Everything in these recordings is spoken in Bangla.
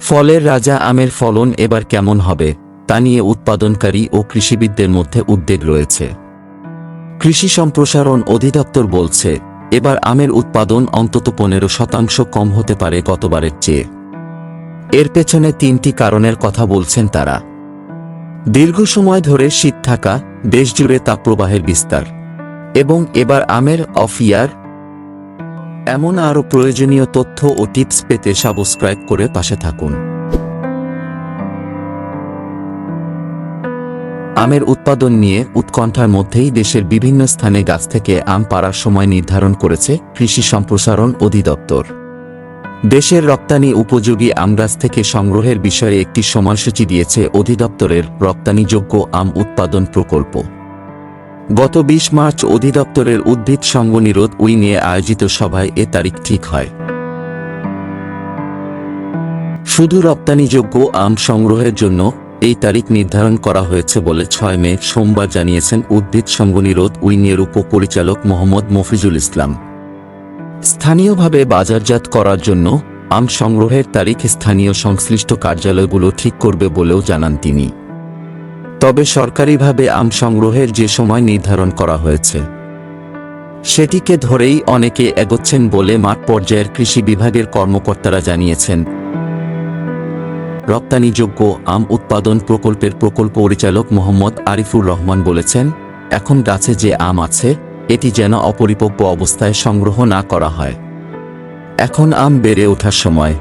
ফলের রাজা আমের ফলন এবার কেমন হবে, তা নিয়ে উৎপাদনকারী ও কৃষিবিদদের মধ্যে উদ্বেগ রয়েছে। কৃষি সম্প্রসারণ অধিদপ্তর বলছে, এবার আমের উৎপাদন অন্তত পনেরো শতাংশ কম হতে পারে গতবারের চেয়ে। এর পেছনে তিনটি কারণের কথা বলছেন তারা। দীর্ঘ সময় ধরে শীত থাকা, দেশজুড়ে তাপপ্রবাহের বিস্তার। এবং এবার আমের অফ ইয়ার এমন আরও প্রয়োজনীয় তথ্য ও টিপস পেতে সাবস্ক্রাইব করে পাশে থাকুন। আমের উৎপাদন নিয়ে উৎকণ্ঠার মধ্যেই দেশের বিভিন্ন স্থানে গাছ থেকে আম পাড়ার সময় নির্ধারণ করেছে কৃষি সম্প্রসারণ অধিদপ্তর। দেশের রপ্তানি উপযোগী আম গাছ থেকে সংগ্রহের বিষয়ে একটি সময়সূচি দিয়েছে অধিদপ্তরের রপ্তানিযোগ্য আম উৎপাদন প্রকল্প। গত বিশ মার্চ অধিদপ্তরের উদ্ভিদ সঙ্গ নিরোধ উই নিয়ে আয়োজিত সভায় এ তারিখ ঠিক হয়। শুধু রপ্তানিযোগ্য আম সংগ্রহের জন্য এই তারিখ নির্ধারণ করা হয়েছে বলে ছয় মে সোমবার জানিয়েছেন উদ্ভিদ সঙ্গ সঙ্গনিরোধ উইনিয়ের উপপরিচালক মোহাম্মদ মফিজুল ইসলাম। স্থানীয়ভাবে বাজারজাত করার জন্য আম সংগ্রহের তারিখ স্থানীয় সংশ্লিষ্ট কার্যালয়গুলো ঠিক করবে বলেও জানান তিনি। তবে সরকারিভাবে আম সংগ্রহের যে সময় নির্ধারণ করা হয়েছে, সেটিকে ধরেই অনেকে এগোচ্ছেন বলে মাঠ পর্যায়ের কৃষি বিভাগের কর্মকর্তারা জানিয়েছেন। রপ্তানিযোগ্য আম উৎপাদন প্রকল্পের প্রকল্প পরিচালক মোহাম্মদ আরিফুর রহমান বলেছেন, এখন গাছে যে আম আছে, এটি যেন অপরিপক্ব অবস্থায় সংগ্রহ না করা হয়। এখন আম বেড়ে ওঠার সময়।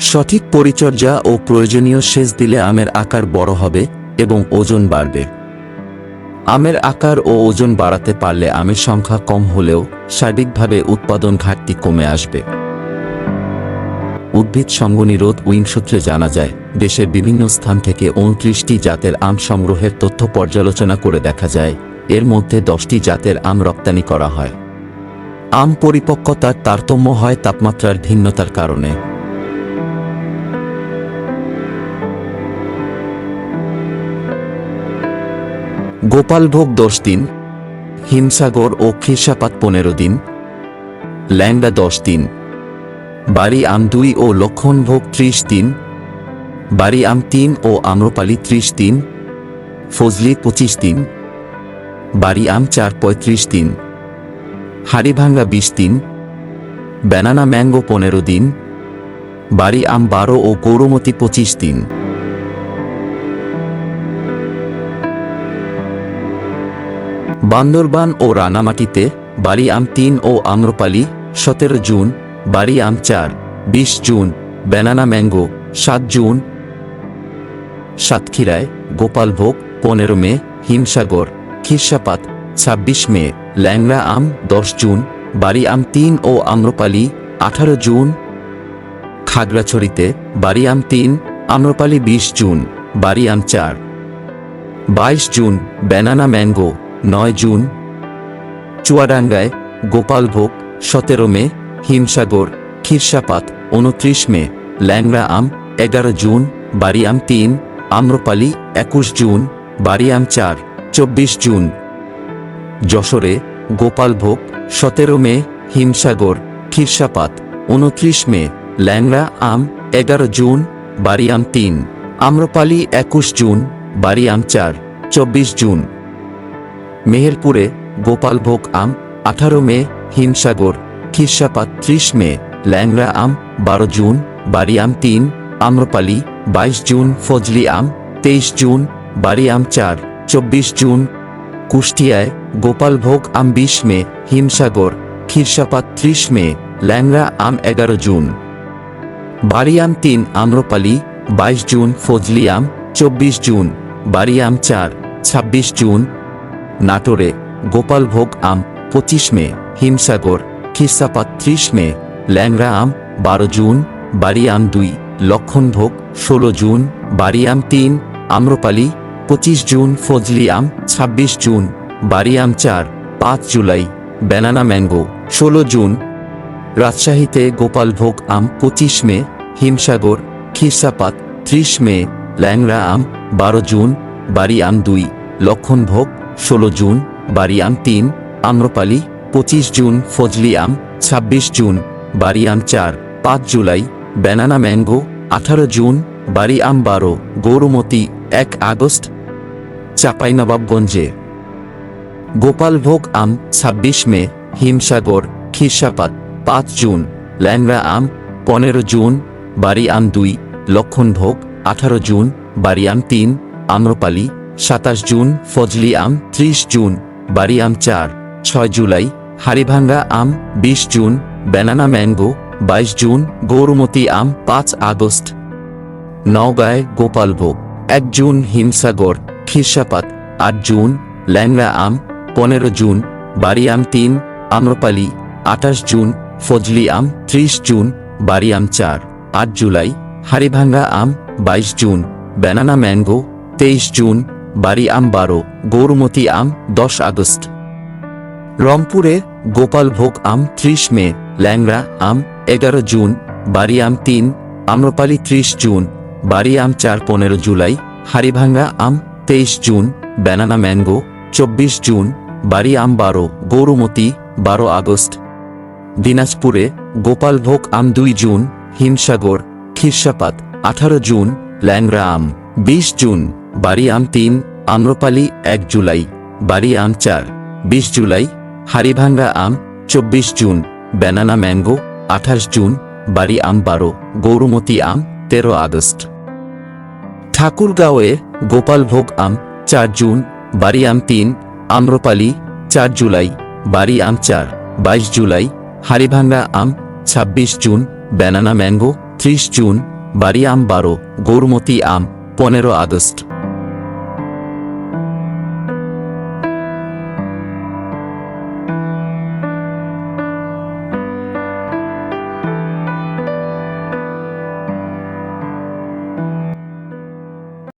সঠিক পরিচর্যা ও প্রয়োজনীয় সেচ দিলে আমের আকার বড় হবে এবং ওজন বাড়বে। আমের আকার ও ওজন বাড়াতে পারলে আমের সংখ্যা কম হলেও সার্বিকভাবে উৎপাদন ঘাটতি কমে আসবে। উদ্ভিদ সঙ্গনিরোধ উইং সূত্রে জানা যায়, দেশের বিভিন্ন স্থান থেকে উনত্রিশটি জাতের আম সংগ্রহের তথ্য পর্যালোচনা করে দেখা যায়, এর মধ্যে দশটি জাতের আম রপ্তানি করা হয়। আম পরিপক্কতার তারতম্য হয় তাপমাত্রার ভিন্নতার কারণে। গোপালভোগ দশ দিন, হিমসাগর ও খিরসাপাত পনেরো দিন, ল্যাংডা দশ দিন, বাড়ি আম দুই ও লক্ষণভোগ ত্রিশ দিন, বাড়ি আম তিন ও আম্রপালি ত্রিশ দিন, ফজলি পঁচিশ দিন, বাড়ি আম চার পঁয়ত্রিশ দিন হাড়িভাঙ্গা বিশ দিন, ব্যানানা ম্যাঙ্গো পনেরো দিন, বাড়ি আম বারো ও গৌরমতি পঁচিশ দিন। বান্দরবান ও রানামাটিতে বাড়ি আম তিন ও আম্রপালি সতেরো জুন বাড়ি আম চার, বিশ জুন, ব্যানানা ম্যাঙ্গো, সাত জুন। সাতক্ষীরায় গোপালভোগ, পনেরো মে, হিমসাগর, খিরসাপাত, ছাব্বিশ মে, ল্যাংড়া আম, দশ জুন বাড়ি আম তিন ও আম্রপালি, আঠারো জুন। খাগড়াছড়িতে বাড়ি আম তিন, আম্রপালি বিশ জুন বাড়ি আম চার। বাইশ জুন, ব্যানানা ম্যাঙ্গো নয় জুন, চুয়াডাঙ্গায় গোপালভোগ সতেরো মে, হিমসাগর খিরসাপাত উনত্রিশ মে, ল্যাংড়া আম, এগারো জুন, বাড়ি আম তিন, আম্রপালি একুশ জুন, বাড়ি আম চার, চব্বিশ জুন। যশোরে গোপালভোগ সতেরো মে, হিমসাগর খিরসাপাত উনত্রিশ মে, ল্যাংড়া আম, এগারো জুন, বাড়ি আম তিন, আম্রপালি একুশ জুন, বাড়ি আম চার, চব্বিশ জুন। মেহেরপুরে গোপালভোগ আম, আঠারো মে, হিমসাগর খিরসাপাত ত্রিশ মে ল্যাংরা আম, বারো জুন, বাড়ি আম তিন, আম্রপালি, বাইশ জুন, ফজলি আম, তেইশ জুন, বাড়ি আম চার, চব্বিশ জুন, কুষ্টিয়ায় গোপালভোগ আম বিশ মে, হিমসাগর খিরসাপাত ত্রিশ মে ল্যাংরা আম এগারো জুন। বাড়ি আম তিন, আম্রপালি, বাইশ জুন, ফজলি আম, চব্বিশ জুন, বাড়ি আম চার, ছাব্বিশ জুন নাটোরে গোপালভোগ আম পঁচিশ মে, হিমসাগর খিরসাপাত ত্রিশ মে ল্যাংরা আম বারো জুন, বাড়ি আম দুই লক্ষণভোগ ষোলো জুন, বাড়ি আম তিন, আম্রপালি পঁচিশ জুন, ফজলি আম ছাব্বিশ জুন, বাড়ি আম চার, পাঁচ জুলাই, ব্যানানা ম্যাঙ্গো ষোলো জুন। রাজশাহীতে গোপালভোগ আম পঁচিশ মে, হিমসাগর খিরসাপাত ত্রিশ মে ল্যাংরা আম বারো জুন, বাড়ি আম দুই লক্ষণভোগ ষোলো জুন বাড়ি আম তিন, আম্রপালি, পঁচিশ জুন ফজলি আম ছাব্বিশ জুন বাড়ি আম চার, পাঁচ জুলাই, ব্যানানা ম্যাঙ্গো, আঠারো জুন বাড়ি আম বারো, গৌরমতি, এক আগস্ট, চাঁপাইনবাবগঞ্জে। গোপালভোগ আম, ছাব্বিশ মে, হিমসাগর, খিরসাপাত, পাঁচ জুন ল্যাংরা আম, পনেরো জুন বাড়ি আম দুই, লক্ষণভোগ, আঠারো জুন বাড়ি আম তিন, আম্রপালি সাতাশ জুন, ফজলি আম, ত্রিশ জুন বাড়ি আম চার, ছয় জুলাই হারিভাঙ্গা আম, বিশ জুন, ব্যানানা ম্যাঙ্গো, বাইশ জুন, গৌরমতি আম, পাঁচ আগস্ট। নওগাঁয় গোপালভোগ, এক জুন, হিমসাগর খিরসাপাত আট জুন ল্যাংরা আম, পনেরো জুন বাড়ি আম তিন, আম্রপালি, আঠাশ জুন, ফজলি আম, ত্রিশ জুন বাড়ি আম চার, আট জুলাই হারিভাঙ্গা আম, বাইশ জুন, ব্যানানা ম্যাঙ্গো, তেইশ জুন বাড়ি আম বারো, গৌরমতি আম, দশ আগস্ট। রংপুরে গোপালভোগ আম ত্রিশ মে ল্যাংরা আম এগারো জুন, বাড়ি আম তিন, আম্রপালি ত্রিশ জুন, বাড়ি আম চার পনেরো জুলাই, হাড়িভাঙ্গা আম তেইশ জুন, ব্যানানা ম্যাঙ্গো চব্বিশ জুন, বাড়ি আম বারো, গৌরমতি বারো আগস্ট। দিনাজপুরে গোপালভোগ আম দুই জুন, হিমসাগর খিরসাপাত আঠারো জুন ল্যাংরা আম বিশ জুন। বাড়ি আম তিন, আম্রপালি এক জুলাই, বাড়ি আম চার, বিশ জুলাই, হাড়িভাঙ্গা আম, চব্বিশ জুন, ব্যানানা ম্যাঙ্গো, আঠাশ জুন, বাড়ি আম বারো, গৌরমতি আম, তেরো আগস্ট। ঠাকুরগাঁওয়ে গোপালভোগ আম চার জুন, বাড়ি আম তিন, আম্রপালি চার জুলাই, বাড়ি আম চার, বাইশ জুলাই, হাড়িভাঙ্গা আম ছাব্বিশ জুন, ব্যানানা ম্যাঙ্গো ত্রিশ জুন, বাড়ি আম বারো, গৌরমতি আম পনেরো আগস্ট।